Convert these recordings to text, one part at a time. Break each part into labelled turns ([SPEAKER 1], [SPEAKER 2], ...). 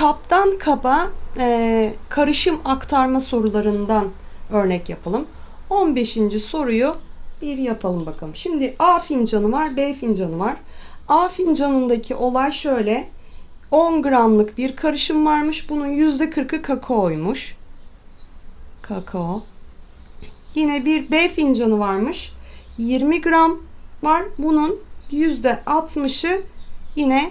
[SPEAKER 1] kaptan kaba e, karışım aktarma sorularından örnek yapalım. 15. soruyu bir yapalım bakalım. Şimdi A fincanı var, B fincanı var. A fincanındaki olay şöyle. 10 gramlık bir karışım varmış. Bunun %40'ı kakaoymuş. Kakao. Yine bir B fincanı varmış. 20 gram var. Bunun %60'ı yine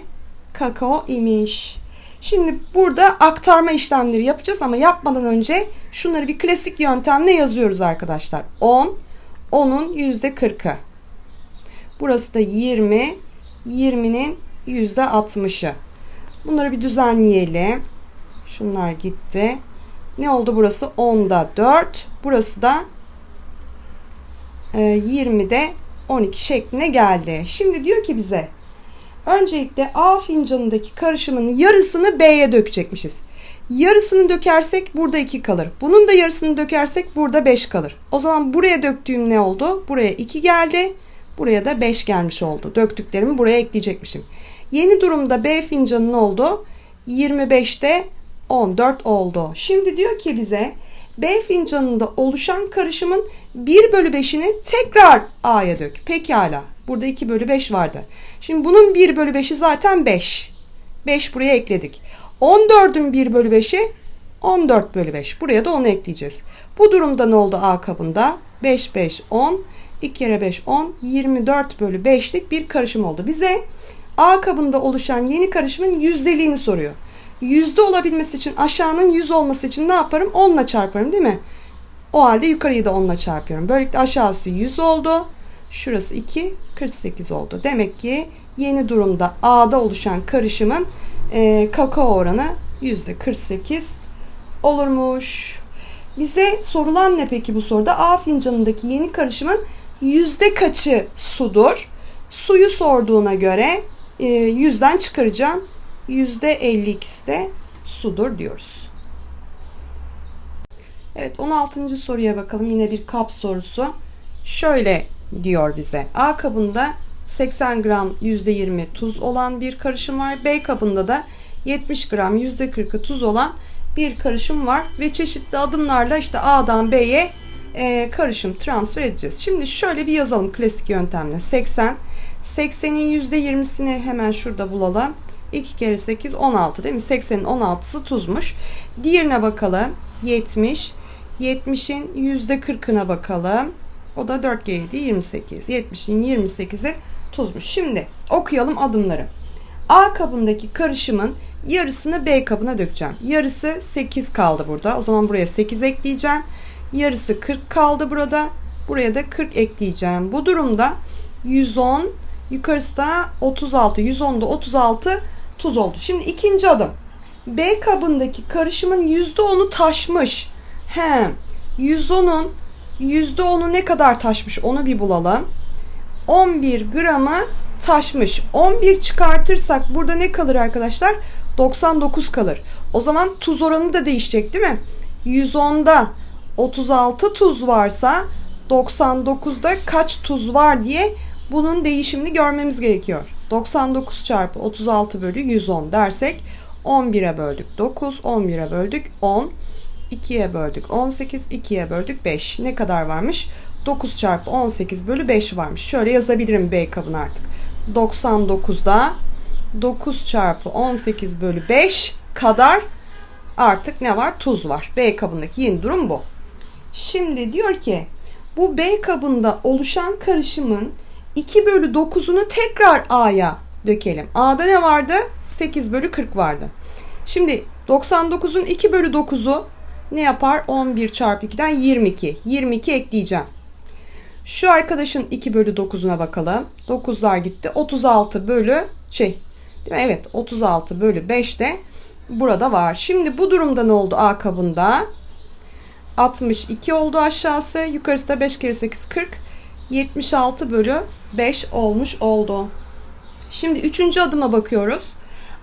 [SPEAKER 1] kakao imiş. Şimdi burada aktarma işlemleri yapacağız ama yapmadan önce şunları bir klasik yöntemle yazıyoruz arkadaşlar. 10, 10'un %40'ı. Burası da 20, 20'nin %60'ı. Bunları bir düzenleyelim. Şunlar gitti. Ne oldu burası? 10'da 4. Burası da 20'de 12 şekline geldi. Şimdi diyor ki bize öncelikle A fincanındaki karışımın yarısını B'ye dökecekmişiz. Yarısını dökersek burada 2 kalır. Bunun da yarısını dökersek burada 5 kalır. O zaman buraya döktüğüm ne oldu? Buraya 2 geldi. Buraya da 5 gelmiş oldu. Döktüklerimi buraya ekleyecekmişim. Yeni durumda B fincanı ne oldu? 25'te 14 oldu. Şimdi diyor ki bize B fincanında oluşan karışımın 1 bölü 5'ini tekrar A'ya dök. Pekala. Burada 2 bölü 5 vardı. Şimdi bunun 1 bölü 5'i zaten 5. 5 buraya ekledik. 14'ün 1 bölü 5'i 14 bölü 5. Buraya da onu ekleyeceğiz. Bu durumda ne oldu A kabında? 5, 5, 10. 2 kere 5, 10. 24 bölü 5'lik bir karışım oldu. Bize A kabında oluşan yeni karışımın yüzdeliğini soruyor. Yüzde olabilmesi için aşağının 100 olması için ne yaparım? 10 ile çarparım değil mi? O halde yukarıyı da 10 ile çarpıyorum. Böylelikle aşağısı 100 oldu. Şurası 2, 48 oldu. Demek ki yeni durumda A'da oluşan karışımın e, kakao oranı yüzde 48 olurmuş. Bize sorulan ne peki bu soruda? A fincanındaki yeni karışımın yüzde kaçı sudur? Suyu sorduğuna göre e, yüzden çıkaracağım. Yüzde 52'si de sudur diyoruz. Evet 16. soruya bakalım. Yine bir kap sorusu. Şöyle diyor bize. A kabında 80 gram %20 tuz olan bir karışım var. B kabında da 70 gram %40'ı tuz olan bir karışım var. Ve çeşitli adımlarla işte A'dan B'ye e, karışım transfer edeceğiz. Şimdi şöyle bir yazalım klasik yöntemle. 80. 80'in %20'sini hemen şurada bulalım. 2 kere 8 16 değil mi? 80'in 16'sı tuzmuş. Diğerine bakalım. 70. 70'in %40'ına bakalım. O da 4 kere 7 28. 70'in 28'i tuzmuş. Şimdi okuyalım adımları. A kabındaki karışımın yarısını B kabına dökeceğim. Yarısı 8 kaldı burada. O zaman buraya 8 ekleyeceğim. Yarısı 40 kaldı burada. Buraya da 40 ekleyeceğim. Bu durumda 110 yukarısı da 36. 110'da 36 tuz oldu. Şimdi ikinci adım. B kabındaki karışımın %10'u taşmış. He. 110'un %10'u ne kadar taşmış onu bir bulalım. 11 gramı taşmış. 11 çıkartırsak burada ne kalır arkadaşlar? 99 kalır. O zaman tuz oranı da değişecek değil mi? 110'da 36 tuz varsa 99'da kaç tuz var diye bunun değişimini görmemiz gerekiyor. 99 çarpı 36 bölü 110 dersek 11'e böldük 9, 11'e böldük 10, 2'ye böldük 18, 2'ye böldük 5. Ne kadar varmış? 9 çarpı 18 bölü 5 varmış. Şöyle yazabilirim B kabını artık. 99'da 9 çarpı 18 bölü 5 kadar artık ne var? Tuz var. B kabındaki yeni durum bu. Şimdi diyor ki bu B kabında oluşan karışımın 2 bölü 9'unu tekrar A'ya dökelim. A'da ne vardı? 8 bölü 40 vardı. Şimdi 99'un 2 bölü 9'u ne yapar? 11 çarpı 2'den 22. 22 ekleyeceğim. Şu arkadaşın 2 bölü 9'una bakalım. 9'lar gitti. 36 bölü şey değil mi? Evet 36 bölü 5 de burada var. Şimdi bu durumda ne oldu A kabında? 62 oldu aşağısı. Yukarısı da 5 kere 8 40. 76 bölü 5 olmuş oldu. Şimdi üçüncü adıma bakıyoruz.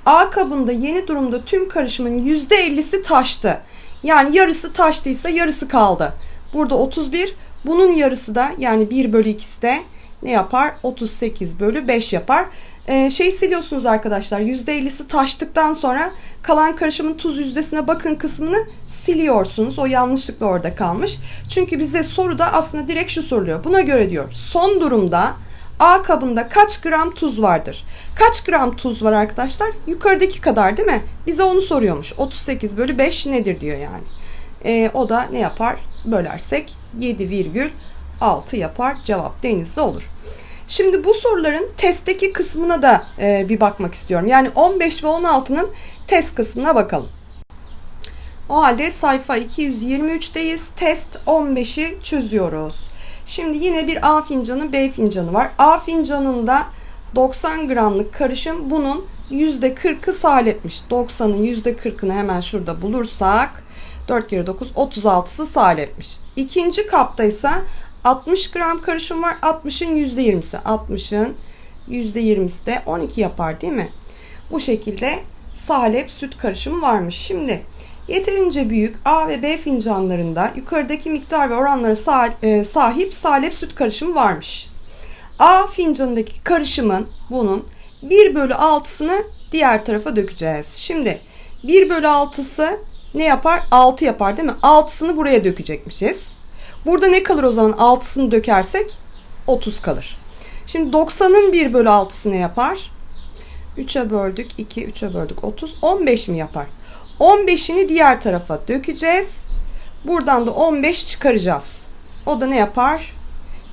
[SPEAKER 1] A kabında yeni durumda tüm karışımın %50'si taştı. Yani yarısı taştıysa yarısı kaldı. Burada 31. Bunun yarısı da yani 1 bölü 2'si de ne yapar? 38 bölü 5 yapar. Ee, şey siliyorsunuz arkadaşlar. %50'si taştıktan sonra kalan karışımın tuz yüzdesine bakın kısmını siliyorsunuz. O yanlışlıkla orada kalmış. Çünkü bize soruda aslında direkt şu soruluyor. Buna göre diyor. Son durumda A kabında kaç gram tuz vardır? Kaç gram tuz var arkadaşlar? Yukarıdaki kadar değil mi? Bize onu soruyormuş. 38 bölü 5 nedir diyor yani. Ee, o da ne yapar? Bölersek 7,6 yapar. Cevap denizli olur. Şimdi bu soruların testteki kısmına da e, bir bakmak istiyorum. Yani 15 ve 16'nın test kısmına bakalım. O halde sayfa 223'teyiz. Test 15'i çözüyoruz. Şimdi yine bir A fincanı B fincanı var. A fincanında 90 gramlık karışım bunun %40'ı salepmiş. 90'ın %40'ını hemen şurada bulursak 4 kere 9 36'sı salepmiş. İkinci kapta ise 60 gram karışım var. 60'ın %20'si. 60'ın %20'si de 12 yapar değil mi? Bu şekilde salep süt karışımı varmış. Şimdi yeterince büyük A ve B fincanlarında yukarıdaki miktar ve oranlara sahip salep süt karışımı varmış. A fincanındaki karışımın bunun 1 bölü 6'sını diğer tarafa dökeceğiz. Şimdi 1 bölü 6'sı ne yapar? 6 yapar değil mi? 6'sını buraya dökecekmişiz. Burada ne kalır o zaman 6'sını dökersek? 30 kalır. Şimdi 90'ın 1 bölü 6'sı ne yapar? 3'e böldük 2, 3'e böldük 30. 15 mi yapar? 15'ini diğer tarafa dökeceğiz. Buradan da 15 çıkaracağız. O da ne yapar?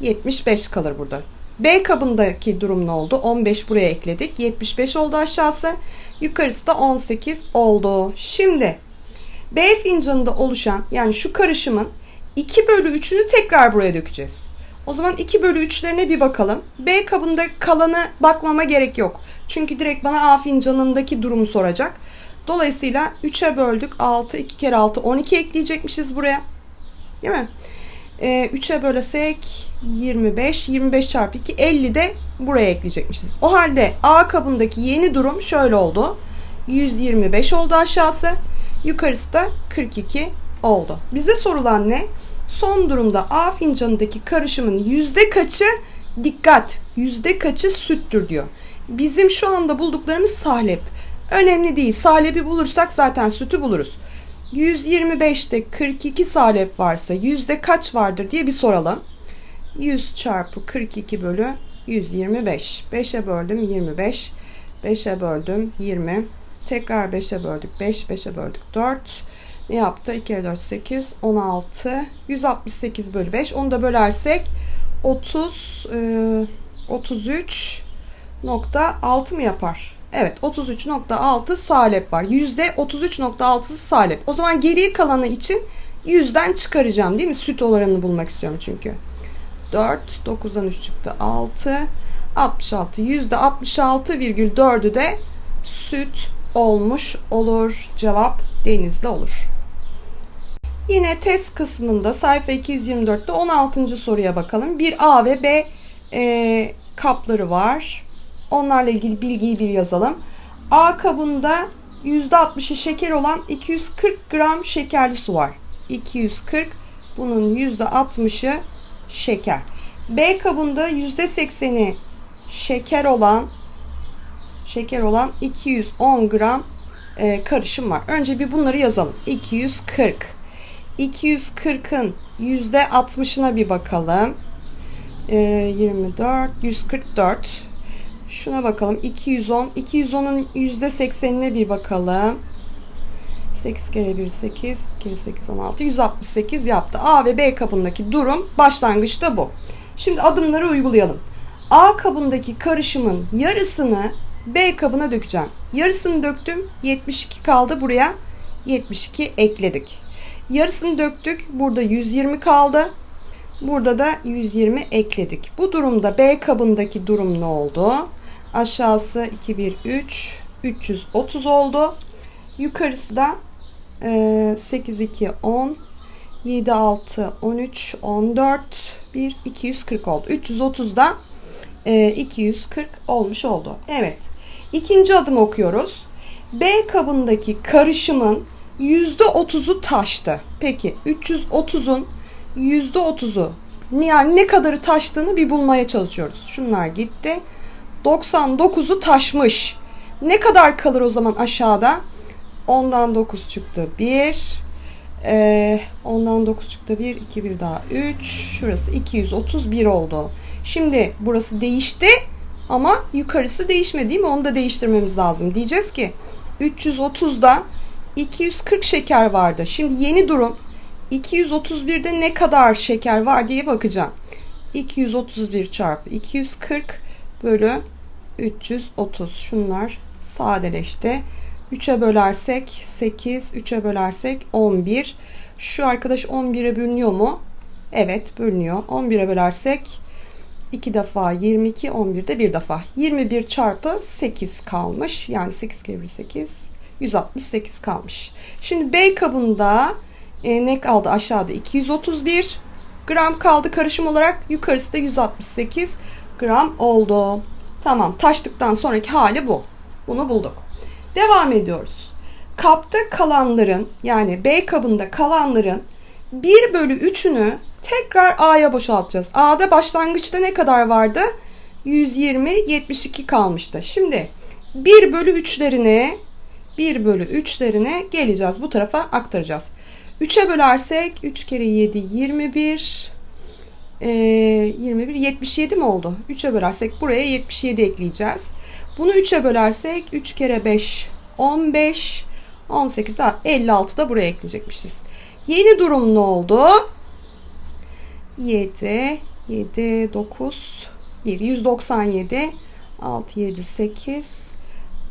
[SPEAKER 1] 75 kalır burada. B kabındaki durum ne oldu? 15 buraya ekledik. 75 oldu aşağısı. Yukarısı da 18 oldu. Şimdi B fincanında oluşan yani şu karışımın 2 bölü 3'ünü tekrar buraya dökeceğiz. O zaman 2 bölü 3'lerine bir bakalım. B kabında kalanı bakmama gerek yok. Çünkü direkt bana A fincanındaki durumu soracak. Dolayısıyla 3'e böldük. 6, 2 kere 6, 12 ekleyecekmişiz buraya. Değil mi? Ee, 3'e bölesek 25. 25 çarpı 2, 50 de buraya ekleyecekmişiz. O halde A kabındaki yeni durum şöyle oldu. 125 oldu aşağısı. Yukarısı da 42 oldu. Bize sorulan ne? Son durumda A fincanındaki karışımın yüzde kaçı dikkat yüzde kaçı süttür diyor. Bizim şu anda bulduklarımız salep. Önemli değil. Salebi bulursak zaten sütü buluruz. 125'te 42 salep varsa yüzde kaç vardır diye bir soralım. 100 çarpı 42 bölü 125. 5'e böldüm 25. 5'e böldüm 20. Tekrar 5'e böldük 5. 5'e böldük 4. Ne yaptı? 2 kere 4 8 16 168 bölü 5. Onu da bölersek 30 e, 33 nokta 6 mı yapar? Evet 33.6 salep var. Yüzde 33.6'sı salep. O zaman geriye kalanı için yüzden çıkaracağım değil mi? Süt oranını bulmak istiyorum çünkü. 4, 9'dan 3 çıktı 6, 66. Yüzde 66,4'ü de süt olmuş olur. Cevap denizli olur. Yine test kısmında sayfa 224'te 16. soruya bakalım. Bir A ve B e, kapları var. Onlarla ilgili bilgiyi bir yazalım. A kabında %60'ı şeker olan 240 gram şekerli su var. 240 bunun %60'ı şeker. B kabında %80'i şeker olan şeker olan 210 gram e, karışım var. Önce bir bunları yazalım. 240. 240'ın %60'ına bir bakalım. E, 24, 144. Şuna bakalım. 210. 210'un %80'ine bir bakalım. 8 kere 1 8, 2 kere 8 16, 168 yaptı. A ve B kabındaki durum başlangıçta bu. Şimdi adımları uygulayalım. A kabındaki karışımın yarısını B kabına dökeceğim. Yarısını döktüm. 72 kaldı buraya. 72 ekledik. Yarısını döktük. Burada 120 kaldı. Burada da 120 ekledik. Bu durumda B kabındaki durum ne oldu? Aşağısı 2 1 3 330 oldu. Yukarısı da 8 2 10 7 6 13 14 1 240 oldu. 330'da 240 olmuş oldu. Evet. İkinci adım okuyoruz. B kabındaki karışımın %30'u taştı. Peki 330'un %30'u Yani ne kadarı taştığını bir bulmaya çalışıyoruz. Şunlar gitti. 99'u taşmış. Ne kadar kalır o zaman aşağıda? 10'dan 9 çıktı 1. Ee, 10'dan 9 çıktı 1. 2 bir daha 3. Şurası 231 oldu. Şimdi burası değişti ama yukarısı değişmedi değil mi? Onu da değiştirmemiz lazım. Diyeceğiz ki 330'da 240 şeker vardı. Şimdi yeni durum 231'de ne kadar şeker var diye bakacağım. 231 çarpı 240 bölü 330. Şunlar sadeleşti. 3'e bölersek 8, 3'e bölersek 11. Şu arkadaş 11'e bölünüyor mu? Evet bölünüyor. 11'e bölersek 2 defa 22, 11'de bir defa. 21 çarpı 8 kalmış. Yani 8 kere 1 8, 168 kalmış. Şimdi B kabında e, ne kaldı aşağıda? 231 gram kaldı karışım olarak. Yukarısı da 168 gram oldu. Tamam taştıktan sonraki hali bu. Bunu bulduk. Devam ediyoruz. Kapta kalanların yani B kabında kalanların 1 bölü 3'ünü tekrar A'ya boşaltacağız. A'da başlangıçta ne kadar vardı? 120, 72 kalmıştı. Şimdi 1 bölü 3'lerine 1 bölü 3'lerine geleceğiz. Bu tarafa aktaracağız. 3'e bölersek 3 kere 7 21 ee, 21 77 mi oldu? 3'e bölersek buraya 77 ekleyeceğiz. Bunu 3'e bölersek 3 kere 5 15 18 daha 56 da buraya ekleyecekmişiz. Yeni durum ne oldu? 7 7 9 1 197 6 7 8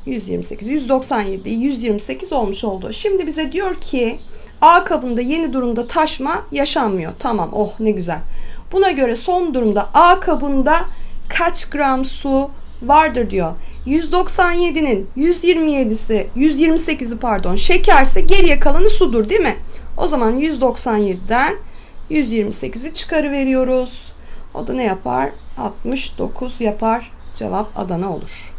[SPEAKER 1] 128 197 128 olmuş oldu. Şimdi bize diyor ki A kabında yeni durumda taşma yaşanmıyor. Tamam oh ne güzel. Buna göre son durumda A kabında kaç gram su vardır diyor. 197'nin 127'si 128'i pardon şekerse geriye kalanı sudur değil mi? O zaman 197'den 128'i çıkarıveriyoruz. O da ne yapar? 69 yapar. Cevap Adana olur.